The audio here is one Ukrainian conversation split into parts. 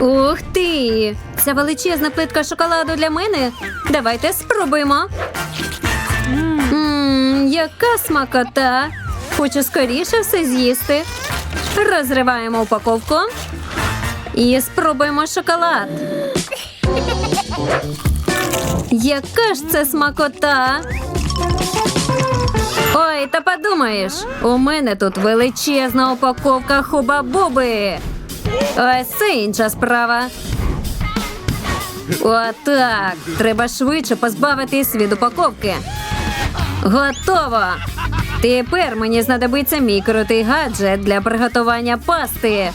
Ух ти! Це величезна плитка шоколаду для мене. Давайте спробуємо. Мм, яка смакота! Хочу скоріше все з'їсти. Розриваємо упаковку і спробуємо шоколад. Яка ж це смакота? Ой, та подумаєш, у мене тут величезна упаковка хуба-буби. Ось це інша справа. Отак. Треба швидше позбавитись від упаковки. Готово. Тепер мені знадобиться мій крутий гаджет для приготування пасти.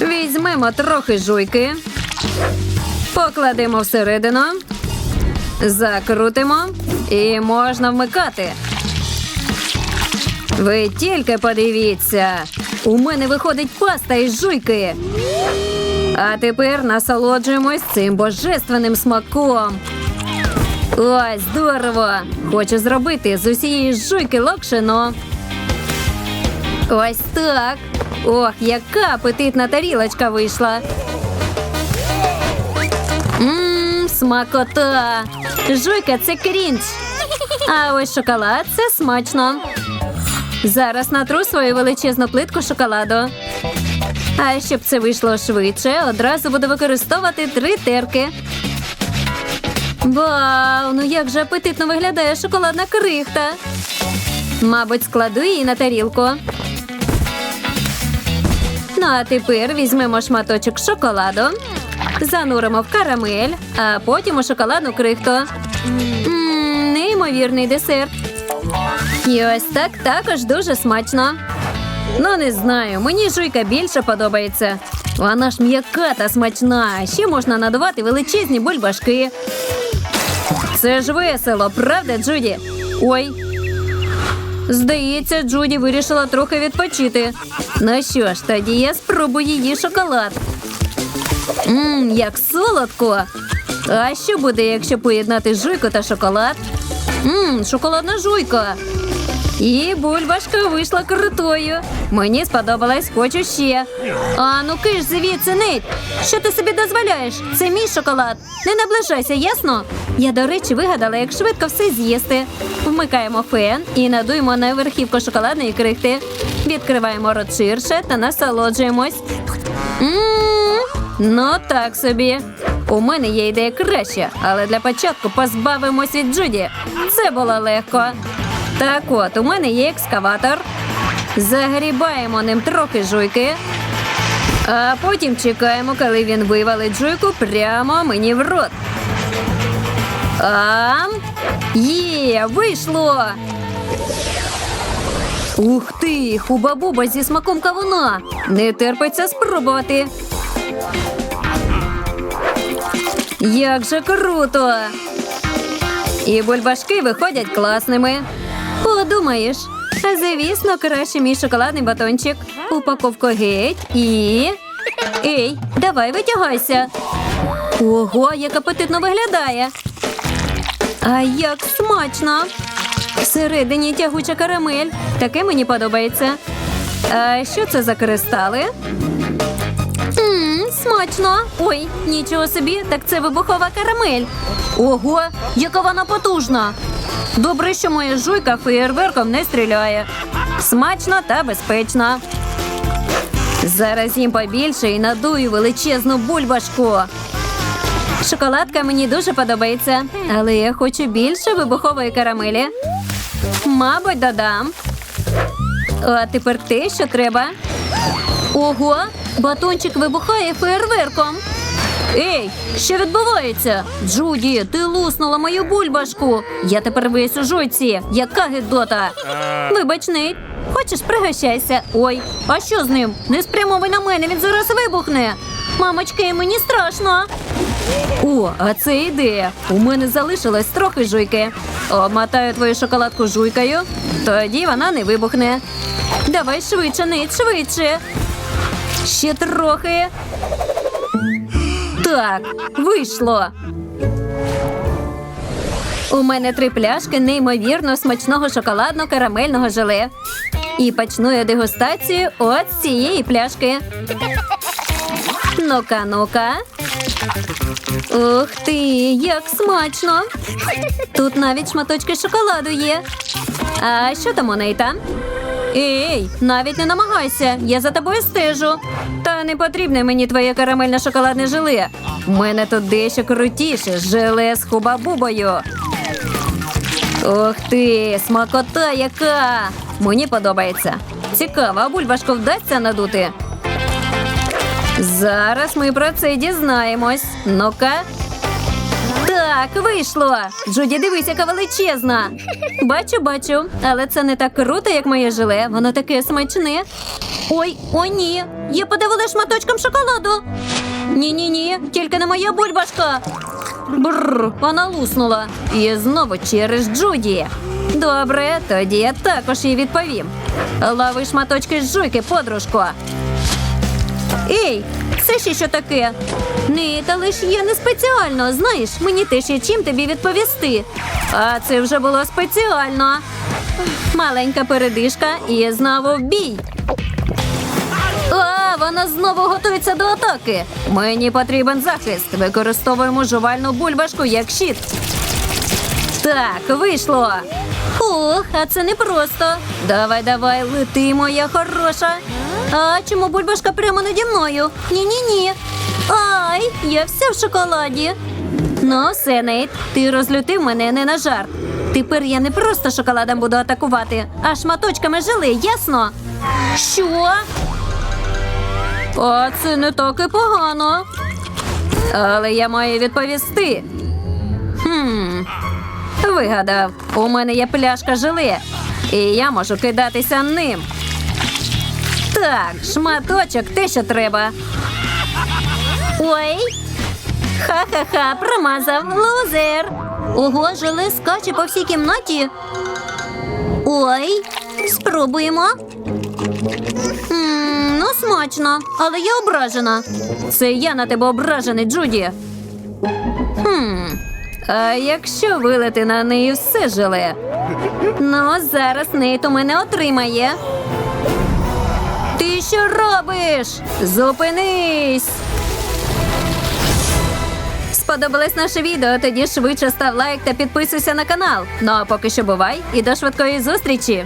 Візьмемо трохи жуйки, покладемо всередину, закрутимо і можна вмикати. Ви тільки подивіться. У мене виходить паста із жуйки. А тепер насолоджуємось цим божественним смаком. Ой, здорово! Хочу зробити з усієї жуйки локшино. Ось так. Ох, яка апетитна тарілочка вийшла. Мм, смакота. Жуйка це крінж. А ось шоколад це смачно. Зараз натру свою величезну плитку шоколаду. А щоб це вийшло швидше, одразу буду використовувати три терки. Вау, ну як же апетитно виглядає шоколадна крихта. Мабуть, складу її на тарілку. Ну а тепер візьмемо шматочок шоколаду, зануримо в карамель, а потім у шоколадну крихту. Неймовірний десерт. І ось так також дуже смачно. Ну, не знаю, мені жуйка більше подобається. Вона ж м'яка та смачна. Ще можна надавати величезні бульбашки. Це ж весело, правда, Джуді? Ой. Здається, Джуді вирішила трохи відпочити. Ну що ж, тоді я спробую її шоколад. Мм, як солодко. А що буде, якщо поєднати жуйку та шоколад? Мм, шоколадна жуйка. І бульбашка вийшла крутою. Мені сподобалось, хочу ще. А ну киш звідси, нить. Що ти собі дозволяєш? Це мій шоколад. Не наближайся, ясно? Я, до речі, вигадала, як швидко все з'їсти. Вмикаємо фен і надуємо на верхівку шоколадної крихти. Відкриваємо рот ширше та насолоджуємось. Мм, ну так собі. У мене є ідея краще, але для початку позбавимось від Джуді. Це було легко. Так от, у мене є екскаватор. Загрібаємо ним трохи жуйки. А потім чекаємо, коли він вивалить жуйку прямо мені в рот. Ам! Є, вийшло! Ух ти, хуба-буба зі смаком кавуна. Не терпиться спробувати. Як же круто! І бульбашки виходять класними. Подумаєш, звісно, краще мій шоколадний батончик. Упаковку геть і. Ей, давай витягайся. Ого, як апетитно виглядає. А як смачно! Всередині тягуча карамель. Таке мені подобається. А що це за кристали? Смачно. Ой, нічого собі, так це вибухова карамель. Ого, яка вона потужна. Добре, що моя жуйка феєрверком не стріляє. Смачно та безпечно. Зараз їм побільше і надую величезну бульбашку. Шоколадка мені дуже подобається, але я хочу більше вибухової карамелі. Мабуть, додам. А тепер те, що треба. Ого, батончик вибухає фейерверком. Ей, що відбувається? Джуді, ти луснула мою бульбашку. Я тепер весь у жуйці. Яка гидота. Вибач, Нейт. Хочеш, пригощайся. Ой, а що з ним? Не спрямовуй на мене, він зараз вибухне. Мамочки, мені страшно. О, а це ідея. У мене залишилось трохи жуйки. Обмотаю твою шоколадку жуйкою, тоді вона не вибухне. Давай швидше, Нейт, швидше. Ще трохи. Так, вийшло. У мене три пляшки неймовірно смачного шоколадно-карамельного желе. І почну я дегустацію от з цієї пляшки. Ну-ка, ну-ка. Ух ти, як смачно. Тут навіть шматочки шоколаду є. А що там у Нейта? Ей, навіть не намагайся, я за тобою стежу. Та не потрібне мені твоє карамельне шоколадне желе. У мене тут дещо крутіше желе з хубабубою. Ух ти, смакота яка! Мені подобається. Цікаво, а бульбашку вдасться надути. Зараз ми про це дізнаємось. Ну-ка. Так, вийшло. Джуді, дивись, яка величезна. Бачу, бачу. Але це не так круто, як моє желе. Воно таке смачне. Ой, о, ні. Я подивила шматочком шоколаду. Ні-ні ні, тільки не моя бульбашка. Бррр, вона луснула. І знову через Джуді. Добре, тоді я також їй відповім. Лови шматочки з жуйки, подружко. Ей, це ще що таке? Ні, та лиш я не спеціально. Знаєш, мені теж є чим тобі відповісти. А це вже було спеціально. Маленька передишка і знову в бій. А, вона знову готується до атаки. Мені потрібен захист. Використовуємо жувальну бульбашку як щит. Так, вийшло. Ух, а це не просто. Давай, давай, лети, моя хороша. А чому бульбашка прямо наді мною? Ні-ні-ні. Ай, я вся в шоколаді. Ну, все, Нейт, ти розлютив мене не на жарт. Тепер я не просто шоколадом буду атакувати, а шматочками жили, ясно? Що? А це не так і погано. Але я маю відповісти. Хм. Вигадав, у мене є пляшка желе, і я можу кидатися ним. Так, шматочок те, що треба. Ой. Ха-ха-ха, промазав лузер. Ого, желе скаче по всій кімнаті. Ой, спробуємо. М, ну, смачно, але я ображена. Це я на тебе ображений, Джуді. Хм. А якщо вилити на неї все желе? Ну, зараз Нейт у мене отримає. Ти що робиш? Зупинись! Сподобалось наше відео? Тоді швидше став лайк та підписуйся на канал. Ну а поки що бувай і до швидкої зустрічі!